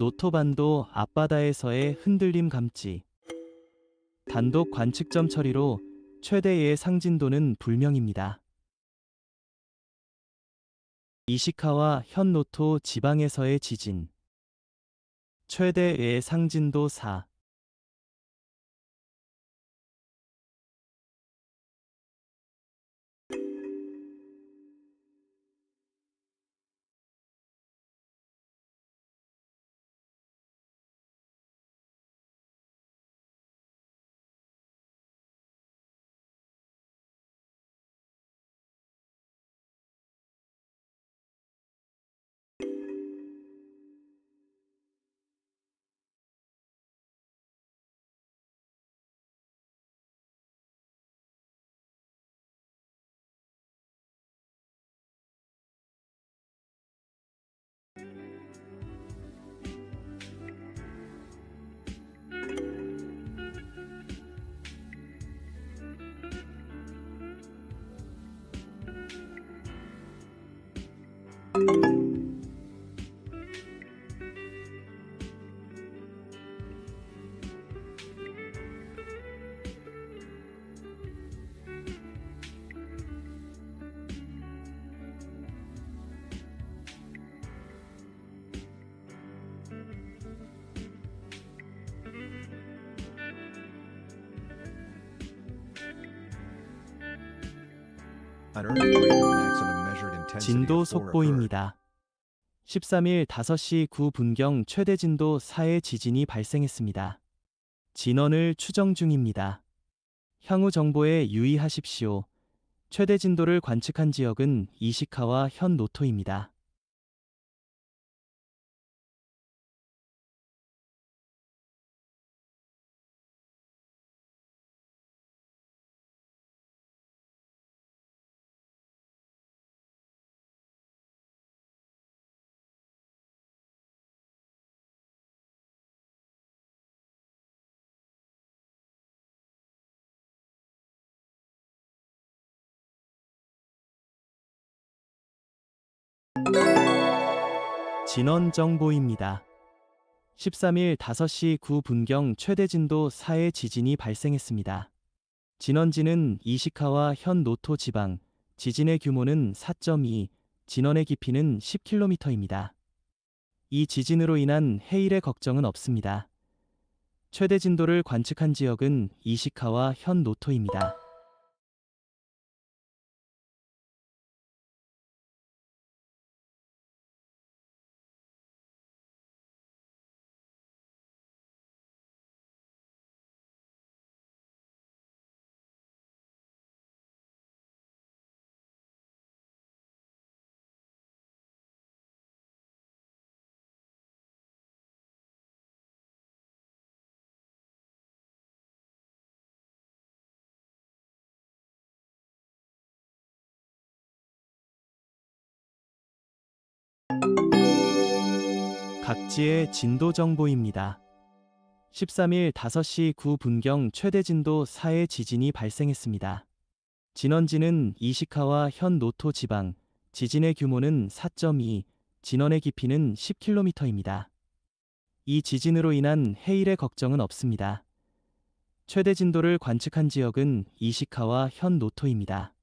노토반도 앞바다에서의 흔들림 감지. 단독 관측점 처리로 최대의 상진도는 불명입니다. 이시카와 현노토 지방에서의 지진. 최대의 상진도 4. I don't know. 진도 of 4 occurred. 속보입니다. 13일 5시 9분경 최대 진도 4의 지진이 발생했습니다. 진원을 추정 중입니다. 향후 정보에 유의하십시오. 최대 진도를 관측한 지역은 이시카와 현 노토입니다. 진원 정보입니다. 13일 5시 9분경 최대 진도 4의 지진이 발생했습니다. 진원지는 이시카와 현 노토 지방, 지진의 규모는 4.2, 진원의 깊이는 10km입니다. 이 지진으로 인한 해일의 걱정은 없습니다. 최대 진도를 관측한 지역은 이시카와 현 노토입니다. 각지의 진도 정보입니다. 13일 5시 9분경 최대 진도 4의 지진이 발생했습니다. 진원지는 이시카와 현 노토 지방, 지진의 규모는 4.2, 진원의 깊이는 10km입니다. 이 지진으로 인한 해일의 걱정은 없습니다. 최대 진도를 관측한 지역은 이시카와 현 노토입니다.